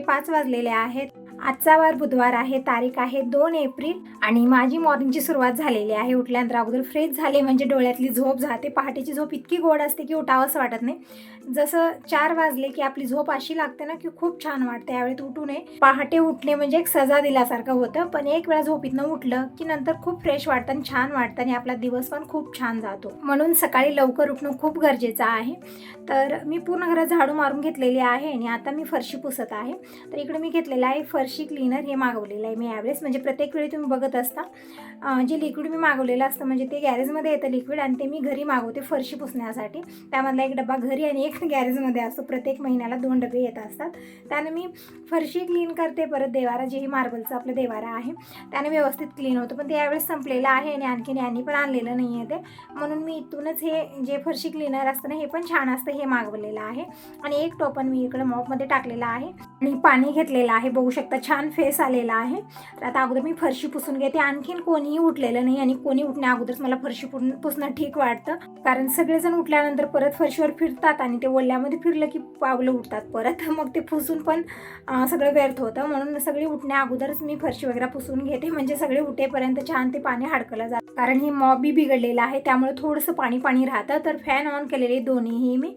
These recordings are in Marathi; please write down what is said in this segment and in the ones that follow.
पाच वाजलेले आहेत. आजचा वार बुधवार आहे तारीख आहे दोन एप्रिल आणि माझी मॉर्निंगची सुरुवात झालेली आहे. उठल्यानंतर अगोदर फ्रेश झाले म्हणजे डोळ्यातली झोप जाते. पहाटेची झोप इतकी गोड असते की उठावंसं वाटत नाही. जसं चार वाजले की आपली झोप अशी लागते ना की खूप छान वाटते. यावेळी उठू नये. पहाटे उठणे म्हणजे एक सजा दिल्यासारखं होतं. पण एक वेळा झोपीतनं उठलं की नंतर खूप फ्रेश वाटतं आणि छान वाटतं आणि आपला दिवस पण खूप छान जातो. म्हणून सकाळी लवकर उठणं खूप गरजेचं आहे. तर मी पूर्ण घरात झाडू मारून घेतलेली आहे आणि आता मी फरशी पुसत आहे. तर इकडे मी घेतलेलं आहे फरशी. क्लीनर हे मागवलेलं आहे मी यावेळेस म्हणजे प्रत्येक वेळी तुम्ही बघत असता जे लिक्विड मी मागवलेलं असतं म्हणजे ते गॅरेजमध्ये येतं लिक्विड आणि ते मी घरी मागवते फरशी पुसण्यासाठी. त्यामधला एक डबा घरी आणि एक गॅरेजमध्ये असतो. प्रत्येक महिन्याला दोन डबे येत असतात. त्यानं मी फरशी क्लीन करते परत देवारा जे मार्बलचं आपलं देवारा आहे त्याने व्यवस्थित क्लीन होतं. पण ते यावेळेस संपलेलं आहे आणि आणखीन यांनी पण आणलेलं नाही आहे ते. म्हणून मी इथूनच हे जे फरशी क्लीनर असतं ना हे पण छान असतं हे मागवलेलं आहे. आणि एक टोपण मी इकडे मॉपमध्ये टाकलेलं आहे. आणि पाणी घेतलेलं आहे. बघू शकता छान फेस आलेला आहे. तर आता अगोदर मी फरशी पुसून घेते. आणखीन कोणीही उठलेलं नाही आणि कोणी उठण्या अगोदरच मला फरशी पुसणं ठीक वाटतं. कारण सगळेजण उठल्यानंतर परत फरशीवर फिरतात आणि ते ओल्यामध्ये फिरलं की पावलं उठतात परत. मग ते पुसून पण सगळं व्यर्थ होतं. म्हणून सगळी उठण्या अगोदरच मी फरशी वगैरे पुसून घेते. म्हणजे सगळे उठेपर्यंत छान ते पाणी हाडकलं जातं. कारण ही मॉबी बिघडलेलं आहे. त्यामुळे थोडंसं पाणी पाणी राहतं. तर फॅन ऑन केलेले दोन्हीही मी.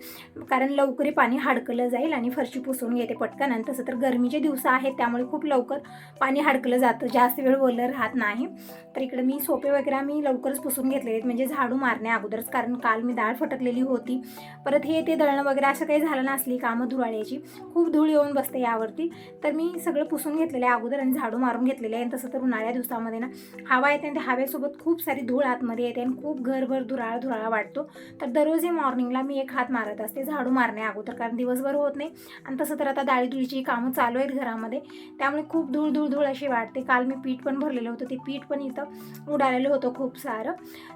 कारण लवकरही पाणी हाडकलं जाईल आणि फरशी पुसून घेते पटकन. आणि तसं तर गरमीचे दिवस आहेत. त्यामुळे खूप लवकर पाणी हाडकलं जातं. जास्त वेळ ओलं राहत नाही. तर इकडे मी सोपे वगैरे मी लवकरच पुसून घेतलेले आहेत. म्हणजे झाडू मारण्या अगोदरच. कारण काल मी डाळ फटकलेली होती. परत हे ते दळणं वगैरे असं काही झालं नसली कामं धुराळ्याची खूप धूळ येऊन बसते यावरती. तर मी सगळं पुसून घेतलेलं आहे अगोदर आणि झाडू मारून घेतलेले आहे. आणि तसं तर उन्हाळ्या दिवसामध्ये ना हवा येते आणि त्या हवेसोबत खूप सारी धूळ आतमध्ये येते आणि खूप घरभर धुराळा धुराळा वाटतो. तर दररोज हे मॉर्निंगला मी एक हात मारत असते झाडू मारण्या अगोदर. कारण दिवसभर होत नाही. आणि तसं तर आता डाळी धुळीची कामं चालू आहेत घरामध्ये. त्यामुळे खूप धूळ धूळ धूळ अशी वाटते काल मी पीठ पण भरलेलं होतं. ते पीठ पण इथं उडालेलं होतं खूप सारं.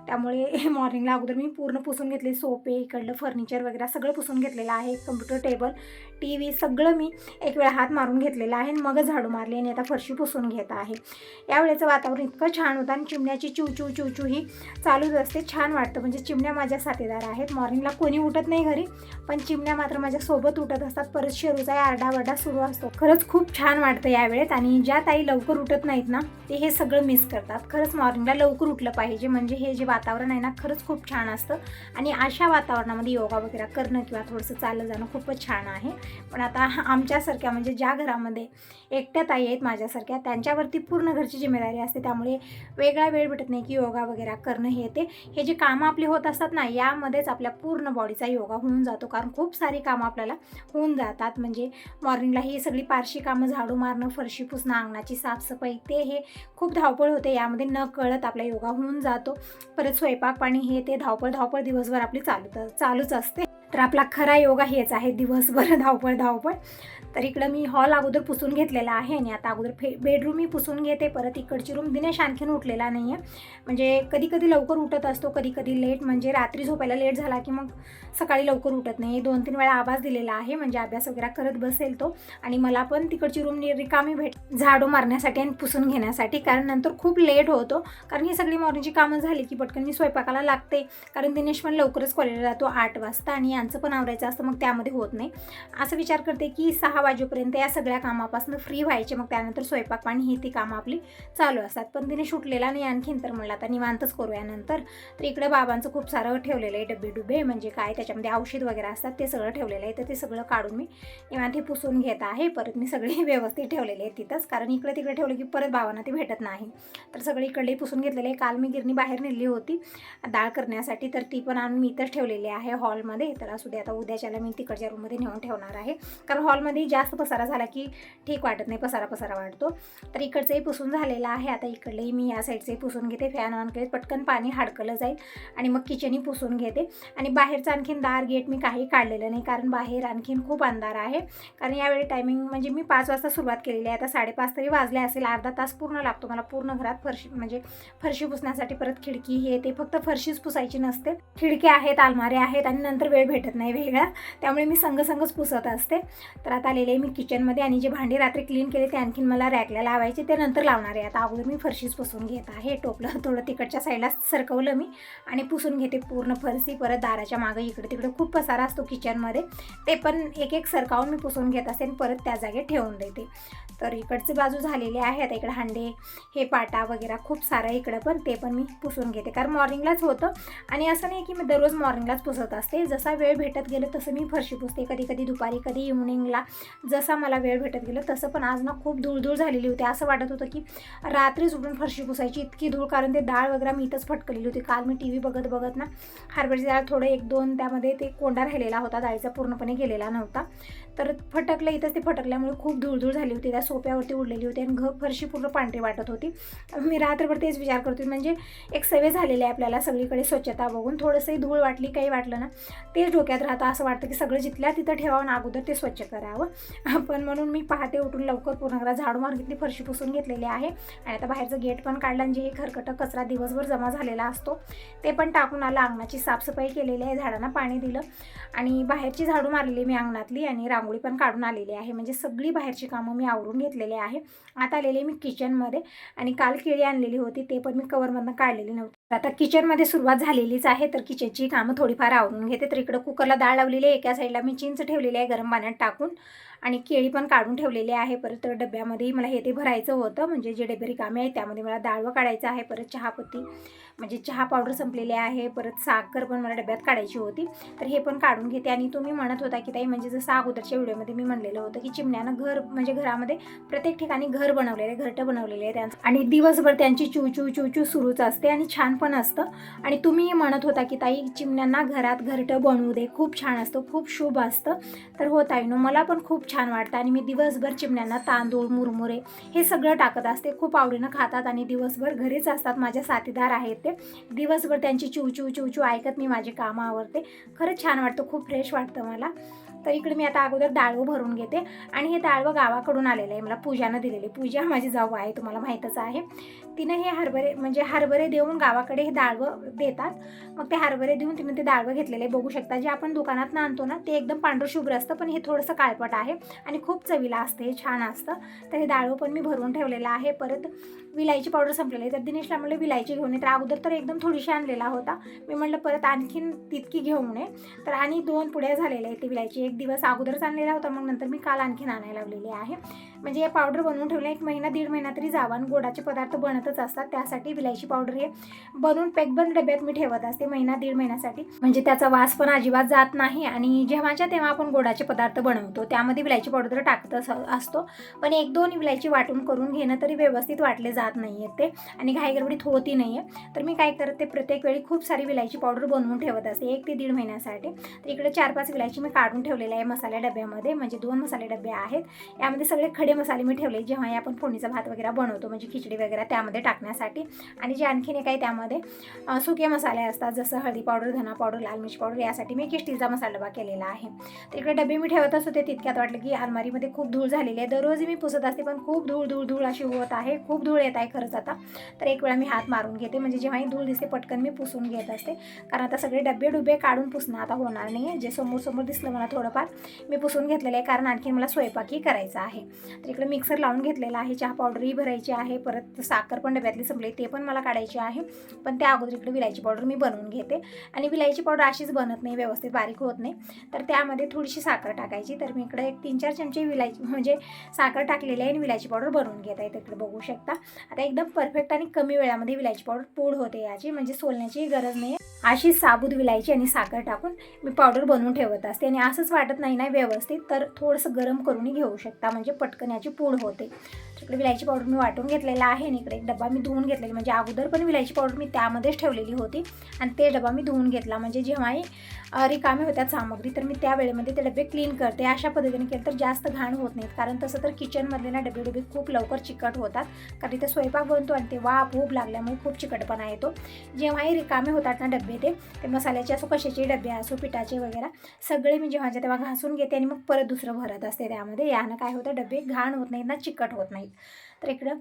त्यामुळे मॉर्निंगला अगोदर मी पूर्ण पुसून घेतले. सोपे इकडलं फर्निचर वगैरे सगळं पुसून घेतलेलं आहे. कम्प्युटर टेबल टी व्ही सगळं मी एक वेळा हात मारून घेतलेला आहे आणि झाडू मारली आणि आता फरशी पुसून घेत आहे. यावेळेचं वातावरण इतकं छान होतं आणि चिमण्याची चिव चिव चिव चिव ही चालूच असते छान वाटतं. म्हणजे चिमण्या माझ्या साथीदार आहेत. मॉर्निंगला कोणी उठत नाही घरी पण चिमण्या मात्र माझ्या सोबत उठत असतात. परत शेरूचा आरडावरडा सुरू असतो. खरंच खूप छान वाटतं यावेळेत आणि ज्या ताई लवकर उठत नाहीत ना ते हे सगळं मिस करतात. खरंच मॉर्निंगला लवकर उठलं पाहिजे. म्हणजे हे जे वातावरण आहे ना खरंच खूप छान असतं. आणि अशा वातावरणामध्ये योगा वगैरे करणं किंवा थोडंसं चाललं जाणं खूपच छान आहे. पण आता आमच्यासारख्या म्हणजे ज्या घरामध्ये एकट्या ताई आहेत माझ्यासारख्या त्यांच्यावरती पूर्ण घरची जिम्मेदारी असते. त्यामुळे वेगळा वेळ भेटत नाही की योगा वगैरे करणं हे ते. हे जे कामं आपली होत असतात ना यामध्येच आपल्या पूर्ण बॉडीचा योगा होऊन जातो. कारण खूप सारी कामं आपल्याला होऊन जातात. म्हणजे मॉर्निंगला ही सगळी पारशी कामं झाडू मारणं फरशी पुसणं अंगणाची साफसफाई ते हे खूप धावपळ होते. यामध्ये न कळत आपला योगा होऊन जातो. परत स्वयंपाक पाणी हे ते धावपळ धावपळ दिवसभर आपली चालू चालूच असते. तर आपला खरा योगा हेच आहे. दिवसभर धावपळ धावपळ. तर इकडं मी हॉल अगोदर पुसून घेतलेला आहे आणि आता अगोदर फे बेडरूम मी पुसून घेते. परत इकडची रूम दिनेश आणखीन उठलेला नाही आहे म्हणजे कधी कधी लवकर उठत असतो कधी कधी लेट म्हणजे रात्री झोपायला लेट झाला की मग सकाळी लवकर उठत नाही. दोन तीन वेळा आवाज दिलेला आहे. म्हणजे अभ्यास वगैरे करत बसेल तो. आणि मला पण तिकडची रूम रिकामी भेट झाडू मारण्यासाठी आणि पुसून घेण्यासाठी. कारण नंतर खूप लेट होतो. कारण ही सगळी मॉर्निंगची कामं झाली की पटकन मी स्वयंपाकाला लागते. कारण दिनेश पण लवकरच कॉलेजला जातो आठ वाजता आणि यांचं पण आवरायचं असतं मग त्यामध्ये होत नाही. असं विचार करते की सहा वाजेपर्यंत या सगळ्या कामापासून फ्री व्हायचे. मग त्यानंतर स्वयंपाक पाणी ही ती कामं आपली चालू असतात. पण तिने सुटलेला नाही आणखीन. तर म्हणलं आता निवांतच करूया नंतर. तर इकडे बाबांचं खूप सारं ठेवलेलं आहे. डबे डुबे म्हणजे काय त्याच्यामध्ये औषध वगैरे असतात ते सगळं ठेवलेलं आहे. तर ते सगळं काढून मी निवांत हे पुसून घेत आहे. परत मी सगळे व्यवस्थित ठेवलेले आहेत तिथंच. कारण इकडे तिकडे ठेवलं की परत बाबांना ते भेटत नाही. तर सगळे इकडे पुसून घेतलेले आहे. काल मी गिरणी बाहेर नेली होती डाळ करण्यासाठी. तर ती पण आणून मी इथंच ठेवलेली आहे हॉलमध्ये. तर असू दे आता उद्याच्याला मी तिकडच्या रूममध्ये नेऊन ठेवणार आहे. कारण हॉलमध्ये जास्त पसारा झाला की ठीक वाटत नाही पसारा पसारा वाटतो तर इकडचंही पुसून झालेलं आहे. आता इकडलंही मी या साईडचंही पुसून घेते. फॅन ऑन केले पटकन पाणी हाडकलं जाईल आणि मग किचनही पुसून घेते. आणि बाहेरचं आणखीन दार गेट मी काही काढलेलं नाही कारण बाहेर आणखीन खूप अंधार आहे. कारण यावेळी टायमिंग म्हणजे मी पाच वाजता सुरुवात केलेली आहे. आता साडेपाच तरी वाजले असेल. अर्धा तास पूर्ण लागतो मला. पूर्ण घरात फरशी म्हणजे फरशी पुसण्यासाठी परत खिडकी हे ते फक्त फरशीच पुसायची नसते. खिडक्या आहेत अलमाऱ्या आहेत आणि नंतर वेळ भेटत नाही वेगळा. त्यामुळे मी संघ संघच पुसत असते. तर आता आलेले आहे. मी किचनमध्ये आणि जे भांडी रात्री क्लीन केले ते आणखीन मला रॅकला लावायचे. ते नंतर लावणार आहे. आता अगोदर मी फरशीच पुसून घेत आहे. टोपलं थोडं तिकडच्या साईडला सरकवलं मी आणि पुसून घेते पूर्ण फरशी. परत दाराच्या मागं इकडे तिकडे खूप पसारा असतो किचनमध्ये ते पण एक एक सरकावून मी पुसून घेत असते आणि परत त्या जागेत ठेवून देते. तर इकडची बाजू झालेली आहे. आता इकडे हांडे हे पाटा वगैरे खूप सारं इकडं पण. ते पण मी पुसून घेते. कारण मॉर्निंगलाच होतं. आणि असं नाही की मी दररोज मॉर्निंगलाच पुसत असते. जसा वेळ भेटत गेलं तसं मी फरशी पुसते. कधी कधी दुपारी कधी इव्हनिंगला जसा मला वेळ भेटत गेलं तसं पण आज ना खूप धूळधूळ झालेली होती. असं वाटत होतं की रात्री उठून फरशी पुसायची इतकी धूळ कारण ते डाळ वगैरे मी इथंच फटकलेली होती. काल मी टी व्ही बघत बघत ना हरभऱ्याची डाळ थोडं एक दोन त्यामध्ये ते कोंडा राहिलेला होता डाळीचा पूर्णपणे गेलेला नव्हता. तर फटकलं इथंच ते फटकल्यामुळे खूप धूळधूळ झाली होती. त्या सोप्यावरती उडलेली होती आणि घ फरशी पूर्ण पांढरी वाटत होती. मी रात्रभर तेच विचार करते म्हणजे एक सवय झालेली आहे आपल्याला सगळीकडे स्वच्छता बघून. थोडंसंही धूळ वाटली काही वाटलं ना तेच डोक्यात राहतं. असं वाटतं की सगळं जिथल्या तिथं ठेवावं ना अगोदर ते स्वच्छ करावं. पण म्हणून मी पहाटे उठून लवकर पूर्ण घरात झाडू मारून घेतली फरशी पुसून घेतलेली आहे. आणि आता बाहेरचं गेट पण काढलं आणि जे हे खरकटं कचरा दिवसभर जमा झालेला असतो ते पण टाकून आलं. अंगणाची साफसफाई केलेली आहे झाडांना पाणी दिलं. आणि बाहेरची झाडू मारलेली मी अंगणातली आणि रांगोळी पण काढून आलेली आहे. म्हणजे सगळी बाहेरची कामं मी आवरून घेतलेली आहे. आता आलेली मी किचनमध्ये आणि काल केळी आणलेली होती ते पण मी कवरमधनं काढलेली नव्हती. आता किचनमध्ये सुरुवात झालेलीच आहे तर किचनची कामं थोडीफार आवरून घेते. तर इकडं कुकरला डाळ लावलेली आहे एका साईडला मी चिंच ठेवलेली आहे गरम पाण्यात टाकून. आणि केळी पण काढून ठेवलेली आहे परत डब्यामध्ये. मला हे ते भरायचं होतं म्हणजे जे डबे रिकामे आहे त्यामध्ये मला डाळवं काढायचं आहे परत चहापत्ती म्हणजे चहा पावडर संपलेली आहे परत साखर पण मला डब्यात काढायची होती. तर हे पण काढून घेते. आणि तुम्ही म्हणत होता की ताई म्हणजे जसं अगोदरच्या व्हिडिओमध्ये मी म्हणलेलं होतं की चिमण्यानं घर म्हणजे घरामध्ये प्रत्येक ठिकाणी घर बनवलेले घरटं बनवलेले आहे त्यांचं. आणि दिवसभर त्यांची चू चू चू चू सुरूच असते आणि छान पण असतं. आणि तुम्ही म्हणत होता की ताई चिमण्यांना घरात घरटं बनवू दे खूप छान असतं खूप शुभ असतं. तर हो ताईनो मला पण खूप छान वाटतं आणि मी दिवसभर चिमण्यांना तांदूळ मुरमुरे हे सगळं टाकत असते. खूप आवडीनं खातात आणि दिवसभर घरीच असतात. माझ्या साथीदार आहेत ते. दिवसभर त्यांची चिवचिव चिवचिव ऐकत मी माझे कामं आवडते खरंच छान वाटतं. खूप फ्रेश वाटतं मला. तर इकडे मी आता अगोदर डाळवं भरून घेते. आणि हे डाळवं गावाकडून आलेलं आहे. मला पूजानं दिलेली. पूजा माझी जाऊ आहे तुम्हाला माहीतच आहे. तिनं हे हरभरे म्हणजे हरभरे देऊन गावाकडे हे डाळवं देतात. मग ते हरभरे देऊन तिनं ते डाळवं घेतलेले बघू शकता जे आपण दुकानात आणतो ना ते एकदम पांढरशुभ्र असतं. पण हे थोडंसं काळपट आहे आणि खूप चवीला असतं. हे छान असतं. तर हे डाळवं पण मी भरून ठेवलेलं आहे. परत विलायची पावडर संपलेली आहे. तर दिनेशला म्हणलं विलायची घेऊन ये. तर अगोदर तर एकदम थोडीशी आणलेला होता. मी म्हटलं परत आणखीन तितकी घेऊन ये. तर आणि दोन पुढ्या झालेल्या आहेत ती विलायची. एक दिवस अगोदरच आणलेला होता मग नंतर मी काल आणखीन आणायला लावलेली आहे. म्हणजे हे पावडर बनवून ठेवलं एक महिना दीड महिना तरी जावा. आणि गोडाचे पदार्थ बनतच असतात. त्यासाठी विलायची पावडर हे बनवून पॅकबंद डब्यात मी ठेवत असते महिना दीड महिन्यासाठी. म्हणजे त्याचा वास पण अजिबात जात नाही. आणि जेव्हाच्या तेव्हा आपण गोडाचे पदार्थ बनवतो त्यामध्ये विलायची पावडर टाकत असतो. पण एक दोन विलायची वाटून करून घेणं तरी व्यवस्थित वाटले जात नाही आहेत ते आणि घाई गडबडीत होती नाही आहे तर मी काय करते प्रत्येक वेळी खूप सारी विलायची पावडर बनवून ठेवत असते एक ते दीड महिन्यासाठी. तर इकडे चार पाच विलायची मी काढून ठेवलेल्या आहे मसाल्या डब्यामध्ये म्हणजे दोन मसाले डबे आहेत. यामध्ये सगळे खडे मसाले मी ठेवले जेव्हा आपण फोडणीचा भात वगैरे बनवतो म्हणजे खिचडी वगैरे त्यामध्ये टाकण्यासाठी. आणि जे आणखीन एक आहे त्यामध्ये सुके मसाले असतात जसं हळदी पावडर धना पावडर लाल मिरची पावडर यासाठी मी एक मसाला डबा केलेला आहे. तर इकडे डबे मी ठेवतच ते तितक्यात वाटलं की अलमारीमध्ये खूप धूळ झालेली आहे. दररोज मी पुसत असते पण खूप धूळ धूळ धूळ अशी होत आहे खूप धूळ येत आहे खरंच आता. तर एक वेळा मी हात मारून घेते. म्हणजे जेव्हाही धूळ दिसते पटकन मी पुसून घेत असते. कारण आता सगळे डबे डुबे काढून पुसणं आता होणार नाही आहे जे समोर समोर दिसलं मला थोडंफार मी पुसून घेतलेलं आहे. कारण आणखी मला स्वयंपाकही करायचा आहे. तर इकडे मिक्सर लावून घेतलेला आहे. चहा पावडरही भरायची आहे. परत साखर पण डब्यातली संपली. ते पण मला काढायची आहे. पण त्या अगोदर इकडे विलायची पावडर मी बनवून घेते. आणि विलायची पावडर अशीच बनत नाही व्यवस्थित बारीक होत नाही. तर त्यामध्ये थोडीशी साखर टाकायची. तर मी इकडे एक तीन चार चमचे विलायची म्हणजे साखर टाकलेली आहे आणि विलायची पावडर बनवून घेत आहे. तिकडे बघू शकता. आता एकदम परफेक्ट आणि कमी वेळामध्ये विलायची पावडर पूड होते याची म्हणजे सोलण्याची गरज नाही अशी साबूत विलायची आणि साखर टाकून मी पावडर बनवून ठेवत असते. आणि असंच वाटत नाही ना व्यवस्थित तर थोडंसं गरम करूनही घेऊ शकता. म्हणजे पटकन याची पूड होते. तिकडे विलायची पावडर मी वाटून घेतलेला आहे आणि इकडे एक डबा मी धुवून घेतलेली. म्हणजे अगोदर पण विलायची पावडर मी त्यामध्येच ठेवलेली होती. आणि ते डबा मी धुवून घेतला. म्हणजे जेव्हाही रिकामे होत्या सामग्री तर मी त्या वेळेमध्ये ते डबे क्लीन करते. अशा पद्धतीने केलं तर जास्त घाण होत नाहीत. कारण तसं तर किचनमधले ना डबे डबे खूप लवकर चिकट होतात. कारण तिथे स्वयंपाक बनतो आणि ते वाप ऊब लागल्यामुळे खूप चिकटपणा येतो. जेव्हाही रिकामे होतात ना डबे ते. ते मसाल्याचे असो कशाचे डबे असो पिठाचे वगैरे. सगळे मी जेव्हा तेव्हा घासून घेते आणि मग परत दुसरं भरत असते त्यामध्ये. यानं काय होतं डबे घाण होत नाहीत ना चिकट होत नाहीत. तर इकडं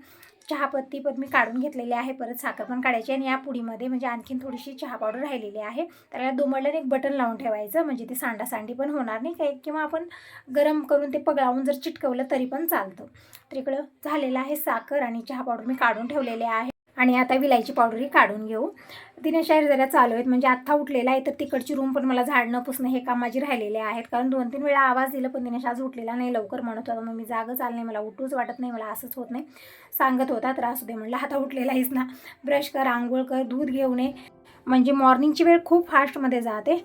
चहापत्ती पण मी काढून घेतलेली आहे परत साखर पण काढायची आणि या पुडीमध्ये म्हणजे आणखीन थोडीशी चहा पावडर राहिलेली आहे. त्याला दोमडल्याने एक बटन लावून ठेवायचं. म्हणजे ते सांडासांडी पण होणार नाही काही. किंवा आपण गरम करून ते पगळावून जर चिटकवलं तरी पण चालतं. तर इकडं झालेलं आहे साखर आणि चहा पावडर मी काढून ठेवलेले आहे. आणि आता विलायची पावडरही काढून घेऊ. तिने शाहीर जरा चालू आहेत म्हणजे आत्ता उठलेला आहे तर तिकडची रूम पण मला झाडणं पुसणं हे काम माझी राहिलेले आहेत. कारण दोन तीन वेळा आवाज दिला पण दिनेश आज उठलेला नाही लवकर म्हणत होता मग मी जागं चाल नाही मला उठूच वाटत नाही मला असंच होत नाही. सांगत होता तर असू दे म्हणलं आता उठलेला आहेस ना. ब्रश कर आंघोळ कर दूध घेऊ नये. म्हणजे मॉर्निंगची वेळ खूप फास्टमध्ये जाते.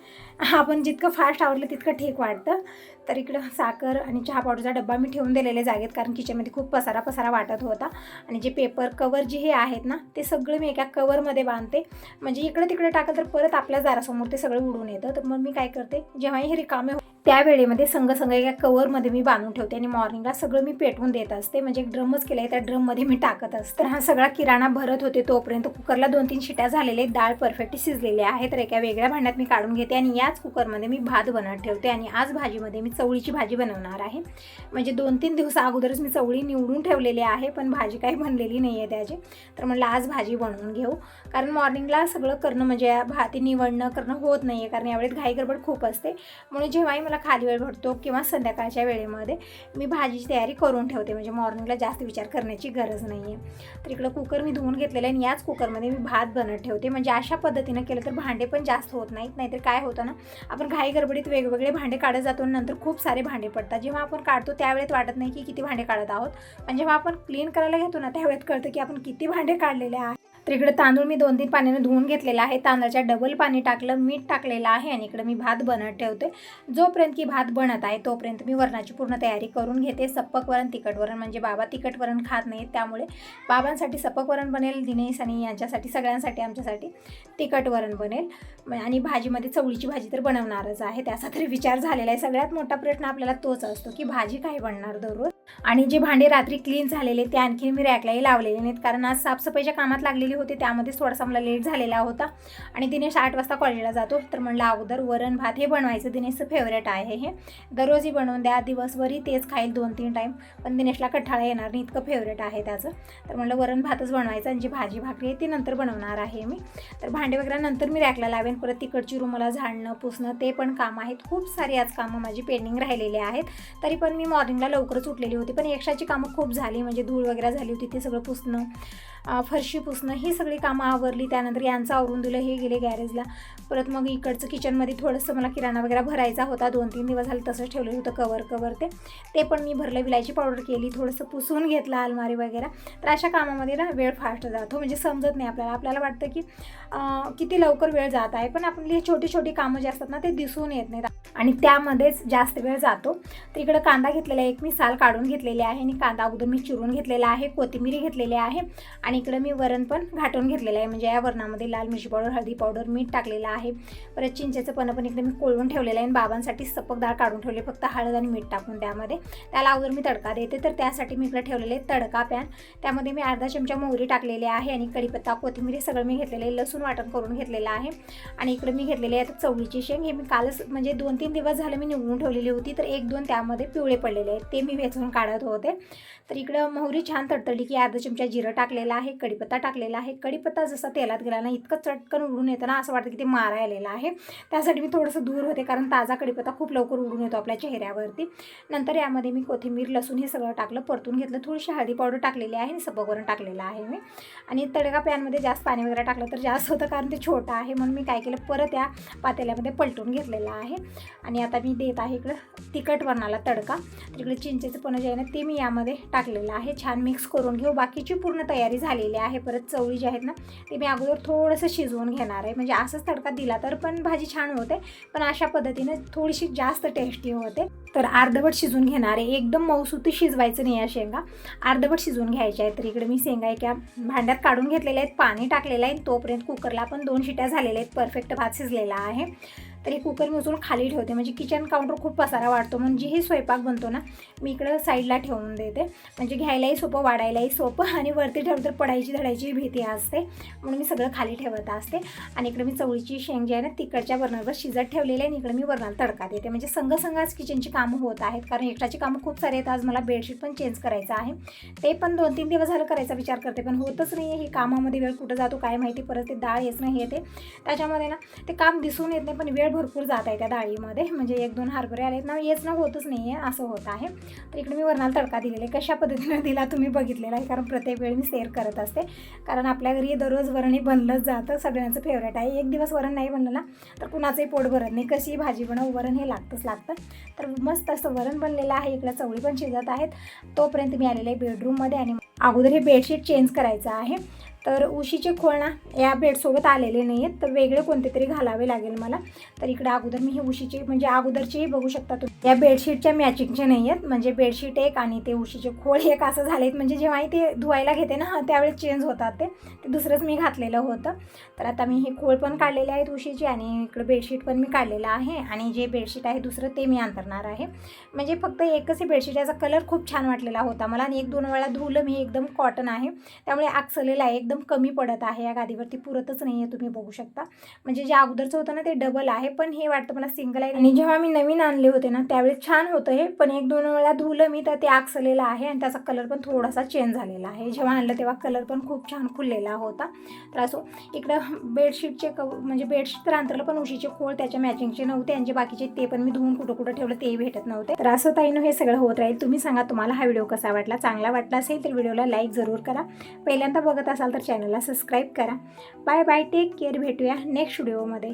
आपण जितकं फास्ट आवडलं तितकं ठीक वाटतं. तर इकडं साखर आणि चहा पावडरचा डब्बा मी ठेवून दिलेले जागेत कारण किचनमध्ये खूप पसारा पसारा वाटत होता. आणि जे पेपर कवर जे हे आहेत ना ते सगळं मी एका कवरमध्ये बांधते. म्हणजे इकडे तिकडे टाकलं तर परत आपल्या दारासमोर ते सगळं उडून येतं. तर मग मी काय करते जेव्हाही हे रिकामे हो त्या वेळेमध्ये संघ संघ एका कवरमध्ये मी बांधून ठेवते आणि मॉर्निंगला सगळं मी पेटवून देत असते. म्हणजे एक ड्रमच केलं आहे त्या ड्रममध्ये मी टाकत असते. तर हा सगळा किराणा भरत होते तोपर्यंत कुकरला दोन तीन शिट्या झालेले डाळ परफेक्ट शिजलेले आहे. तर एका वेगळ्या भांड्यात मी काढून घेते आणि याच कुकरमध्ये मी भात बनवत ठेवते. आणि आज भाजीमध्ये मी चवळीची भाजी बनवणार आहे. म्हणजे दोन तीन दिवस अगोदरच मी चवळी निवडून ठेवलेली आहे पण भाजी काही बनलेली नाही आहे त्याची. तर म्हटलं आज भाजी बनवून घेऊ. कारण मॉर्निंगला सगळं करणं म्हणजे भाती निवडणं करणं होत नाही आहे कारण यावेळेत घाई गडबड खूप असते. म्हणून जेव्हाही मला खाली वेळ भेटतो किंवा संध्याकाळच्या वेळेमध्ये मी भाजीची तयारी करून ठेवते. म्हणजे मॉर्निंगला जास्त विचार करण्याची गरज नाही आहे तर इकडं कुकर मी धुवून घेतलेलं आहे आणि याच कुकरमध्ये मी भात बनत ठेवते. म्हणजे अशा पद्धतीनं केलं तर भांडे पण जास्त होत नाहीत. नाहीतर काय होतं ना आपण घाई गडबडीत वेगवेगळे भांडे काढत जातो आणि नंतर खूप सारे भांडे पडतात. जेव्हा आपण काढतो त्यावेळेत वाटत नाही की किती भांडे काढत आहोत. पण जेव्हा आपण क्लीन करायला घेतो ना त्यावेळेत कळतं की आपण किती भांडे काढलेले आहे तर इकडे तांदूळ मी दोन तीन पाण्याने धुवून घेतलेला आहे. तांदळाच्या डबल पाणी टाकलं मीठ टाकलेलं आहे आणि इकडे मी भात बनत ठेवते. जोपर्यंत की भात बनत आहे तोपर्यंत मी वरणाची पूर्ण तयारी करून घेते. सप्पक वरण तिखट वरण म्हणजे बाबा तिखट वरण खात नाहीत त्यामुळे बाबांसाठी सप्पक वरण बनेल दिनेश आणि यांच्यासाठी सगळ्यांसाठी आमच्यासाठी तिखट वरण बनेल. आणि भाजीमध्ये चवळीची भाजी तर बनवणारच आहे. त्याचा तरी विचार झालेला आहे. सगळ्यात मोठा प्रश्न आपल्याला तोच असतो की भाजी काय बनणार दररोज? आणि जे भांडे रात्री क्लीन झालेले ते आणखी मी रॅकलाही लावलेले नाहीत. कारण आज साफसफाईच्या कामात लागलेली होती त्यामध्ये थोडासा मला लेट झालेला होता. आणि दिनेश आठ वाजता कॉलेजला जातो. तर म्हणलं अगोदर वरण भात हे बनवायचं. दिनेशचं फेवरेट आहे हे. दररोजही बनवून द्या. दिवसभरही तेच खाईल दोन तीन टाईम पण दिनेशला कठाळा येणार नाही. इतकं फेवरेट आहे त्याचं. तर म्हणलं वरण भातच बनवायचं आणि जी भाजी भाकरी आहे ती नंतर बनवणार आहे मी. तर भांडे वगैरे नंतर मी रॅकला लावेन. परत तिकडची रूमला झाडणं पुसणं ते पण काम आहेत. खूप सारी आज कामं माझी पेंडिंग राहिलेली आहेत. तरी पण मी मॉर्निंगला लवकरच उठलेली होती. पण यक्षाची कामं खूप झाली. म्हणजे धूळ वगैरे झाली होती ते सगळं पुसणं फरशी पुसणं ही सगळी कामं आवरली. त्यानंतर यांचं आवरून दिलं हे गेले गॅरेजला. परत मग इकडचं किचनमध्ये थोडंसं मला किराणा वगैरे भरायचा होता. दोन तीन दिवस झाले तसंच ठेवलेलं होतं कवर कवर ते. ते पण मी भरलं. विलायची पावडर केली थोडंसं पुसून घेतलं अलमारी वगैरे. तर अशा कामामध्ये ना वेळ फास्ट जातो. म्हणजे समजत नाही आपल्याला. आपल्याला वाटतं की किती लवकर वेळ जात आहे. पण आपली छोटी छोटी कामं जे असतात ना ते दिसून येत नाहीत. आणि त्यामध्येच जास्त वेळ जातो. तर इकडं कांदा घेतलेला आहे एक मी साल काढून घेतलेले आहे आणि कांदा अगोदर मी चिरून घेतलेला आहे कोथिंबीर घेतलेली आहे आणि इकडं मी वरण पण घाटून घेतलेलं आहे. म्हणजे या वरणामध्ये लाल मिरची पावडर हळदी पावडर मीठ टाकलेलं आहे. परत चिंचेचं पण पण इकडे मी कोळवून ठेवलेलं आहे आणि बाबांसाठी सपक डाळ काढून ठेवले. फक्त हळद आणि मीठ टाकून त्यामध्ये. त्याला अगोदर मी तडका देते. तर त्यासाठी मी इकडे ठेवलेले तडका पॅन. त्यामध्ये मी अर्धा चमचा मोहरी टाकलेली आहे आणि कढीपत्ता कोथिंबीर हे सगळं मी घेतलेलं आहे. लसूण वाटण करून घेतलेलं आहे. आणि इकडे मी घेतलेले आहे चवळीची शेंग. हे मी कालच म्हणजे दोन तीन दिवस झालं मी निवडून ठेवलेली होती. तर एक दोन त्यामध्ये पिवळे पडलेले आहेत. ते मी वेचून काढत होते. तर इकडं मोहरी छान तडतडली की अर्धा चमचा जिरं टाकलेला आहे कढीपत्ता टाकलेला आहे. कढीपत्ता जसा तेलात गेला ना इतकं चटकन उडून येतं ना असं वाटतं की ते मारा आलेलं आहे. त्यासाठी मी थोडंसं दूर होते कारण ताजा कढीपत्ता खूप लवकर उडून येतो आपल्या चेहऱ्यावरती. नंतर यामध्ये मी कोथिंबीर लसूण हे सगळं टाकलं परतून घेतलं. थोडीशी हळदी पावडर टाकलेली आहे आणि सबकवरून टाकलेलं आहे मी. आणि तडका पॅनमध्ये जास्त पाणी वगैरे टाकलं तर जास्त होतं कारण ते छोटं आहे. म्हणून मी काय केलं परत या पातेल्यामध्ये पलटून घेतलेलं आहे. आणि आता मी देत आहे इकडं तिखट वरणाला तडका. तर इकडे चिंचेचं पण जे आहे ना ते मी यामध्ये टाकलेलं आहे. छान मिक्स करून घेऊ. बाकीची पूर्ण तयारी झालेली आहे. परत चवळी जी आहेत ना ते मी अगोदर थोडंसं शिजवून घेणार आहे. म्हणजे असंच तडका दिला तर पण भाजी छान होते. पण अशा पद्धतीने थोडीशी जास्त टेस्टी होते. तर अर्धवट शिजून घेणार आहे. एकदम मऊसुती शिजवायचं नाही या शेंगा. अर्धवट शिजवून घ्यायच्या आहेत. तर इकडे मी शेंगा एका भांड्यात काढून घेतलेल्या आहेत. पाणी टाकलेलं आहे. तोपर्यंत कुकरला पण दोन शिट्या झालेल्या आहेत. परफेक्ट भात शिजलेला आहे. तर हे कुकर मी उचलून खाली ठेवते. म्हणजे किचन काउंटर खूप पसारा वाढतो. म्हणजे हे स्वयंपाक बनतो ना मी इकडं साईडला ठेवून देते. म्हणजे घ्यायलाही सोपं वाढायलाही सोपं आणि वरती ठेवलं तर पडायची धडायची भीती असते. म्हणून मी सगळं खाली ठेवत असते. आणि इकडे मी चवळीची शेंग जी आहे ना तिकडच्या वरणावर शिजत ठेवलेली आहे. आणि इकडे मी वरणाला तडका देते. म्हणजे संघ आज किचनची कामं होत आहेत. कारण एक्स्ट्राची कामं खूप सारे आहेत. आज मला बेडशीट पण चेंज करायचं आहे. ते पण दोन तीन दिवस झालं करायचा विचार करते. पण होतच नाही आहे हे कामामध्ये वेळ कुठं जातो काय माहिती. परत ते डाळ येत नाही येते त्याच्यामध्ये ना ते काम दिसून येत नाही. पण वेळ भरपूर जात आहे त्या डाळीमध्ये. म्हणजे एक दोन हरभरे आलेत ना येच ना होतच नाही आहे असं होत आहे. तर इकडे मी वरणाला तडका दिलेला आहे. कशा पद्धतीनं दिला तुम्ही बघितलेला आहे? कारण प्रत्येक वेळी मी शेअर करत असते. कारण आपल्या घरी दररोज वरण हे बनलंच जातं. सगळ्यांचं फेवरेट आहे. एक दिवस वरण नाही बनलं ना तर कुणाचंही पोट भरत नाही. कशी भाजी बनव वरण हे लागतंच लागतं. तर मस्त असं वरण बनलेलं आहे. इकडे चवळी पण शिजत आहेत. तोपर्यंत मी आलेले आहे बेडरूममध्ये आणि अगोदर हे बेडशीट चेंज करायचं आहे. तर उशीचे खोळ ना या बेडसोबत आलेले नाही आहेत तर वेगळे कोणते तरी घालावे लागेल मला. तर इकडे अगोदर मी हे उशीचे म्हणजे अगोदरचेही बघू शकता तुम्ही. या बेडशीटच्या मॅचिंगचे नाही आहेत म्हणजे बेडशीट एक आणि ते उशीचे खोळ एक असं झाले आहेत म्हणजे जेव्हाही ते धुवायला घेते ना त्यावेळेस चेंज होतात ते. ते दुसरंच मी घातलेलं होतं. तर आता मी हे खोळ पण काढलेले आहेत उशीचे आणि इकडं बेडशीट पण मी काढलेलं आहे. आणि जे बेडशीट आहे दुसरं ते मी अंतरणार आहे. म्हणजे फक्त एकच हे बेडशीट याचा कलर खूप छान वाटलेला होता मला. आणि एक दोन वेळा धुलं मी एकदम कॉटन आहे. त्यामुळे आकसलेलं आहे एकदम कमी पडत आहे या गादीवरती. पुरतच नाही आहे तुम्ही बघू शकता. म्हणजे जे अगोदरचं होतं ना ते डबल आहे पण हे वाटतं मला सिंगल आहे. आणि जेव्हा मी नवीन आणले होते ना त्यावेळेस छान होतं हे पण एक दोन वेळा धुवलं मी तर ते आकसलेलं आहे आणि त्याचा कलर पण थोडासा चेंज झालेला आहे. जेव्हा आणलं तेव्हा कलर पण खूप छान खुललेला होता. तर असो इकडं बेडशीटचे कव म्हणजे बेडशीट तर अंतरलं पण उशीचे खोळ त्याच्या मॅचिंगचे नव्हते आणि जे बाकीचे ते पण मी धुवून कुठं कुठं ठेवलं तेही भेटत नव्हते. तर असं ताईनं हे सगळं होत राहील. तुम्ही सांगा तुम्हाला हा व्हिडिओ कसा वाटला? चांगला वाटला असेल तर व्हिडिओला लाईक जरूर करा. पहिल्यांदा बघत असाल तर चॅनलला सबस्क्राईब करा. बाय बाय टेक केअर भेटूया नेक्स्ट व्हिडिओमध्ये